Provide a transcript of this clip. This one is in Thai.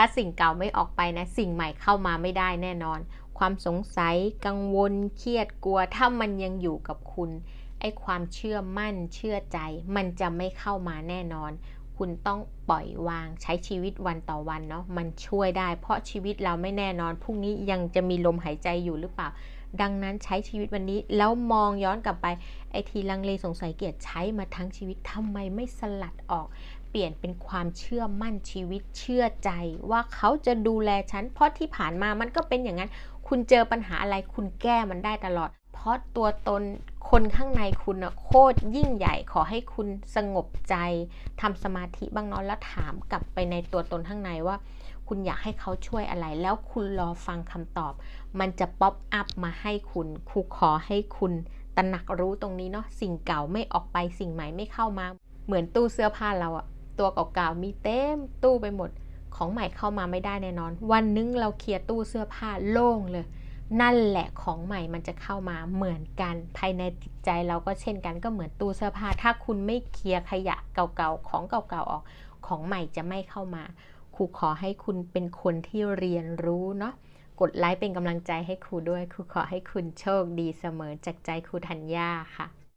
ถ้าสิ่งเก่าไม่ออกไปนะ สิ่งใหม่เข้ามาไม่ได้แน่นอน ความสงสัยกังวล เครียดกลัว ถ้ามันยังอยู่กับคุณ ไอ้ความเชื่อมั่นเชื่อใจ มันจะไม่เข้ามาแน่นอน คุณต้องปล่อยวางใช้ชีวิตวันต่อวันเนาะมันช่วยได้ เพราะชีวิตเราไม่แน่นอนพรุ่งนี้ยังจะมีลมหายใจอยู่หรือเปล่า ดังนั้นใช้ชีวิตวันนี้แล้วมองย้อนกลับไปไอ้ทีลังเลสงสัยเกียดใช้มาทั้งชีวิตทำไมไม่สลัดออก เปลี่ยนเป็นความเชื่อมั่นชีวิตเชื่อใจว่าเขาจะดูแลฉัน เพราะที่ผ่านมามันก็เป็นอย่างนั้น คุณเจอปัญหาอะไรคุณแก้มันได้ตลอด เพราะตัวตนคนข้างในคุณอะโคตรยิ่งใหญ่ขอให้คุณสงบใจทำสมาธิบ้างเนาะแล้วถามกลับไปในตัวตนข้างในว่า คุณอยากให้เขาช่วยอะไร แล้วคุณรอฟังคำตอบ มันจะป๊อปอัพมาให้คุณครูขอให้คุณตระหนักรู้ตรงนี้เนาะสิ่งเก่าไม่ออกไปสิ่งใหม่ไม่เข้ามา เหมือนตู้เสื้อผ้าเราอะตัวเก่าๆมีเต็มตู้ไปหมด ของใหม่เข้ามาไม่ได้แน่นอน วันนึงเราเคลียร์ตู้เสื้อผ้าโล่งเลย นั่นแหละของใหม่มันจะเข้ามาเหมือนกัน ภายในจิตใจเราก็เช่นกันก็เหมือนตู้เสื้อผ้า ถ้าคุณไม่เคลียร์ขยะเก่าๆของเก่าๆออก ของใหม่จะไม่เข้ามา ครูขอให้คุณเป็นคนที่เรียนรู้เนาะกดไลค์เป็นกำลังใจให้ครูด้วย ครูขอให้คุณโชคดีเสมอจากใจครูธัญญาค่ะ